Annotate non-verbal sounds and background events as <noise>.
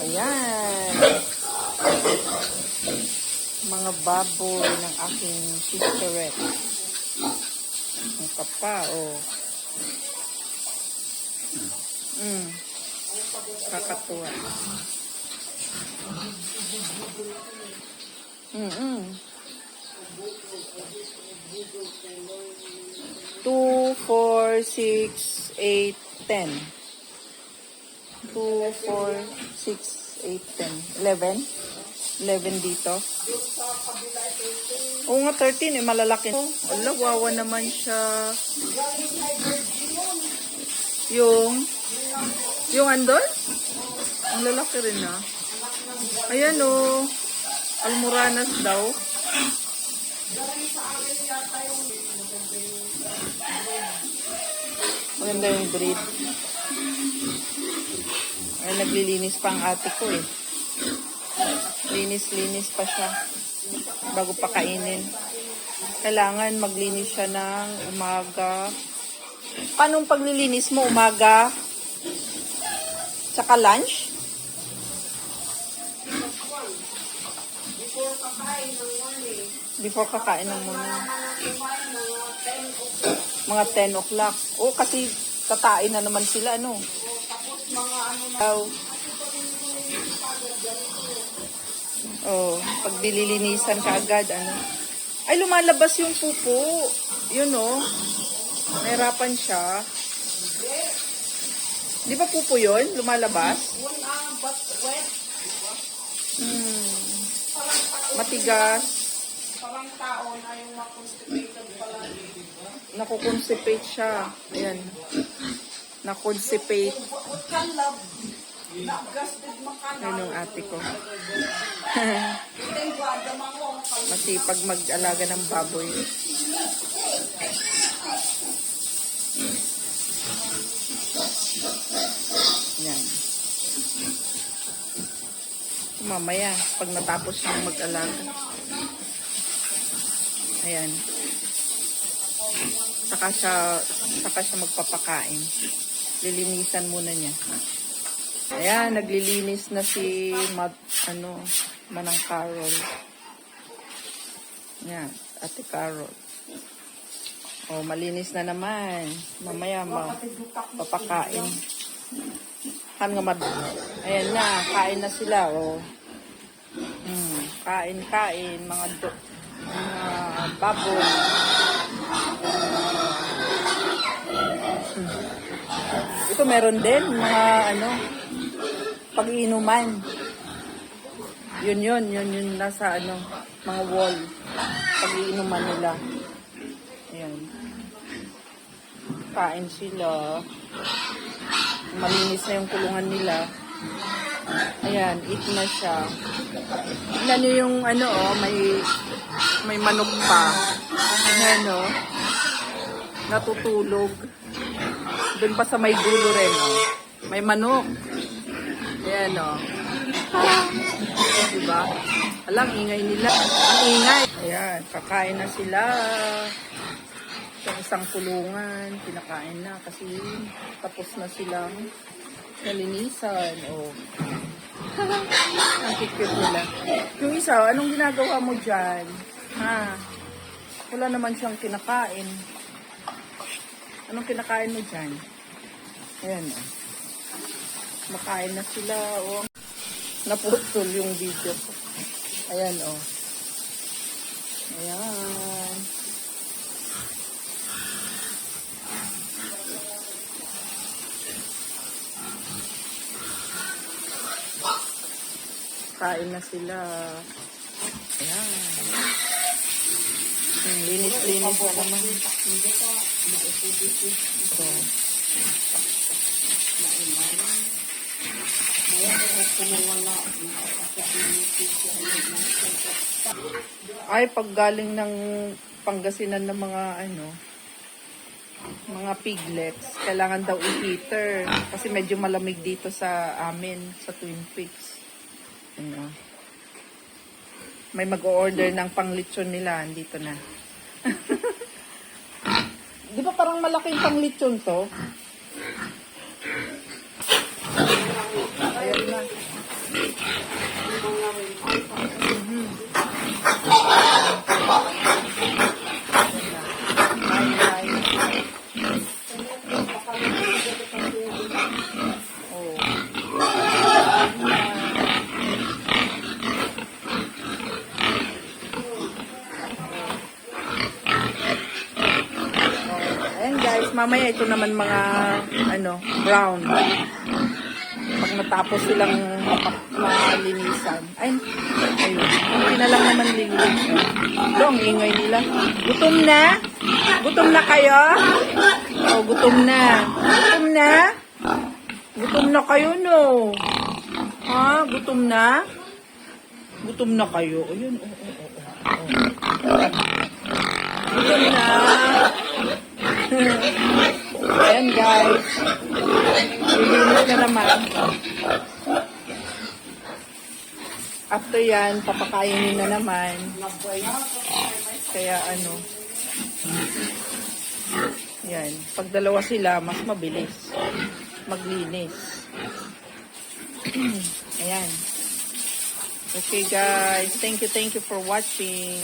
Ayan. Mga baboy ng aking sisterette. Ang kapa, oh. Mm. Kakatuwa. Mm-mm. Two, four, six, eight, ten. Two, four, six, eight, ten. Eleven? Eleven dito. Oo nga, 13 eh, malalaki. Oh, ala, wawa naman siya. Yung, yung andon? Ang lalaki rin ah. Ayan oh. Almoranas daw. Maganda yung breed. Naglilinis pa ang ate ko eh. Linis-linis pa siya. Bago pa kainin. Kailangan maglinis siya ng umaga. Paano paglilinis mo? Umaga? Tsaka lunch? Before kakain ng morning. Mga 10 o'clock. Oo, kasi tatain na naman sila, ano? Daw. Oh, pag dililinisan ka agad, ano? Ay, lumalabas yung pupo. Yun, oh. Nahirapan siya. Di ba pupo yun? Lumalabas? Hmm. Matigas. Parang tao na yung na-constipated pala. Nakukonstipate siya. Ayan. Na-gasted makana. Ayun yung ate ko. <laughs> Masipag mag-alaga ng baboy. Yan. Mamaya, pag natapos siyang mag-alaga. Ayan. Saka siya, saka siya magpapakain. Lilinisan muna niya. Ayan, naglilinis na si Mad, ano, Manang Carol. Yan, Ate Carol. Oh, malinis na naman. Mamaya ma papakain. Kan nga mad. Ayan na, kain na sila, oh. Hmm, kain, kain, mga do, mga baboy. Ito meron din, mga ano, pag-iinuman. Yun yun, yun yun nasa ano, mga wall. Pag-iinuman nila. Ayan. Kain sila. Malinis na yung kulungan nila. Ayan, eat na siya. Tignan yung ano oh, may may manok pa. Ayan oh. Natutulog. Doon pa sa may dulo rin oh. May manok. Ayan oh. Diba? Alam, ingay nila. Ang ingay. Ayan, kakain na sila. Sa isang kulungan, pinakain na kasi tapos na silang nalinisan. Oh. Ang cute nila. Yung isa, anong ginagawa mo dyan? Ha? Wala naman siyang kinakain. Anong kinakain mo dyan? Ayan, oh. Makain na sila, oh. Naputol yung video ko. Ayan, oh. Ayan. Kain na sila. Ayan. Hmm, linis-linis na naman. Ito. Ay, pag galing ng Pangasinan ng mga ano, mga piglets, kailangan daw i-heater. Kasi medyo malamig dito sa amin, sa Twin Peaks. Ano may mag-o-order ng panglitsyon nila. Andito na. <laughs> Di ba parang malaking panglitsyon to? Ayan na. Mamaya ito naman mga, ano, brown. Pag natapos silang malinisan. Ay, ayun. Hindi na lang naman linisan. Ito, ang ingay nila. Gutom na? Gutom na kayo? Oh, gutom na. Gutom na? Gutom na kayo, no? Ha? Gutom na? Gutom na kayo. Ayun, oo, oo, oo. oo. Gutom na. Ayan, guys. Lilinis na naman. After yan, papakainin na naman. Kaya ano, yan. Pag dalawa sila, mas mabilis. Maglinis. <clears throat> Ayan. Okay guys, thank you, thank you for watching.